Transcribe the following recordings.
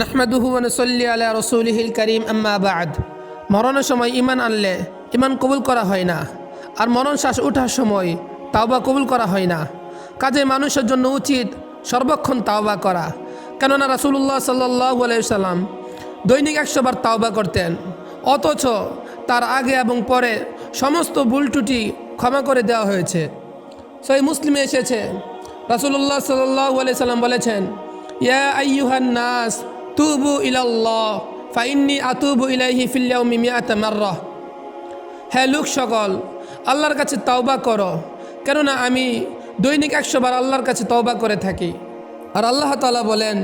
নাহমাদুহু নসল্লি আলা রসুলহিল করিম, আম্মা বাদ। মরণের সময় ইমান আনলে ইমান কবুল করা হয় না। আর মরণ শ্বাস ওঠার সময় তাওবা কবুল করা হয় না। কাজে মানুষের জন্য উচিত সর্বক্ষণ তাওবা করা। কেননা রাসুল্লাহ সাল্লাহ আলাইসাল্লাম দৈনিক একশোবার তাওবা করতেন। অথচ তার আগে এবং পরে সমস্ত ভুল ত্রুটি ক্ষমা করে দেওয়া হয়েছে। সই মুসলিমে এসেছে। রাসুল্লাহ সাল্লাহ সাল্লাম বলেছেন, ইয়া আইয়ুহান নাস তুবু ইলাল্লাহ ফাইন্নি আতুবু ইলাইহি ফিল্লাউমি মিয়াতা মাররাহ হ্যাঁ লোক সকল আল্লাহর কাছে তওবা করো কেননা আমি দৈনিক একশোবার আল্লাহর কাছে তওবা করে থাকি আর আল্লাহ তাআলা বলেন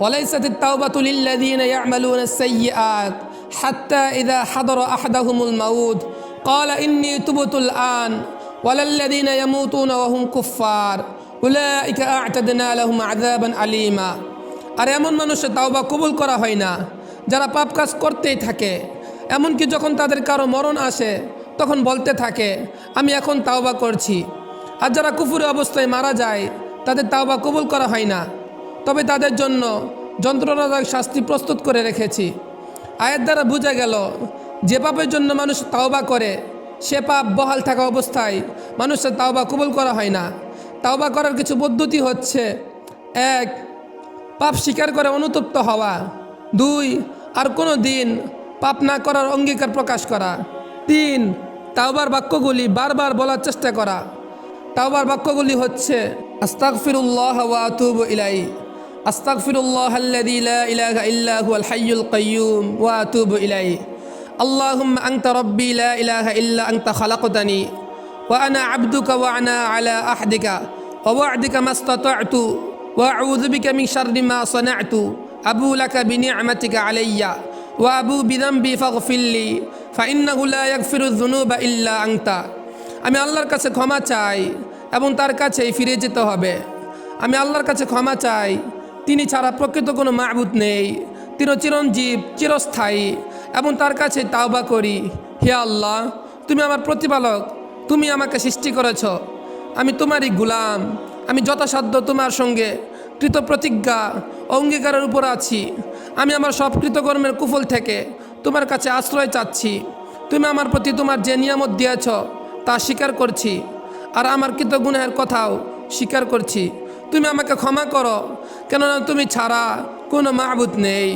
وليست التوبة للذين يعملون السيئات حتى إذا حضر أحدهم الموت قال إني تبت الآن ولا الذين يموتون وهم كفار أولئك أعتدنا لهم عذابا أليما আর এমন মানুষের তাওবা কবুল করা হয় না, যারা পাপ কাজ করতেই থাকে। এমনকি যখন তাদের কারও মরণ আসে, তখন বলতে থাকে, আমি এখন তাওবা করছি। আর যারা কুফুরে অবস্থায় মারা যায়, তাদের তাওবা কবুল করা হয় না। তবে তাদের জন্য যন্ত্রণাদায়ক শাস্তি প্রস্তুত করে রেখেছি। আয়ের দ্বারা বোঝা গেল, যে পাপের জন্য মানুষ তাওবা করে, সে পাপ বহাল থাকা অবস্থায় মানুষের তাওবা কবুল করা হয় না। তাওবা করার কিছু পদ্ধতি হচ্ছে, এক পাপ স্বীকার করে অনুতপ্ত হওয়া দুই আর কোনো দিন পাপ না করার অঙ্গীকার প্রকাশ করা তিন তাওবার বাক্যগুলি বারবার বলার চেষ্টা করা তাওবার বাক্যগুলি হচ্ছে আস্তাগফিরুল্লাহ ওয়া আতুবু ইলাই আস্তাগফিরুল্লাহ আল্লাযী লা ইলাহা ইল্লা হুয়াল হাইয়ুল কাইয়্যুম ওয়া আতুবু ইলাই اللهم أنت ربي لا إله إلا أنت خلقتني وأنا عبدك وأنا على أحدك ووعدك ما استطعت وأعوذ بك من شر ما صنعت أبو لك بنعمتك علي وأبو بذنبي فاغفر لي فإنه لا يغفر الذنوب إلا أنت আমি আল্লাহর কাছে ক্ষমা চাই এবং তার কাছেই ফিরে যেতে হবে আমি আল্লাহর কাছে ক্ষমা চাই তিনি ছাড়া প্রকৃত কোনো মাহবুদ নেই তিনি চিরঞ্জীব চিরস্থায়ী এবং তার কাছে তাওবা করি হে আল্লাহ তুমি আমার প্রতিপালক তুমি আমাকে সৃষ্টি করেছ আমি তোমারই গুলাম আমি যথাসাধ্য তোমার সঙ্গে কৃত প্রতিজ্ঞা অঙ্গীকারের উপর আছি। আমি আমার সব কৃতকর্মের কুফল থেকে তোমার কাছে আশ্রয় চাচ্ছি। তুমি আমার প্রতি তোমার যে নিয়ামত দিয়েছ, তা স্বীকার করছি। আর আমার কৃত গুণের কথাও স্বীকার করছি। তুমি আমাকে ক্ষমা করো, কেননা তুমি ছাড়া কোনো মাহবুদ নেই।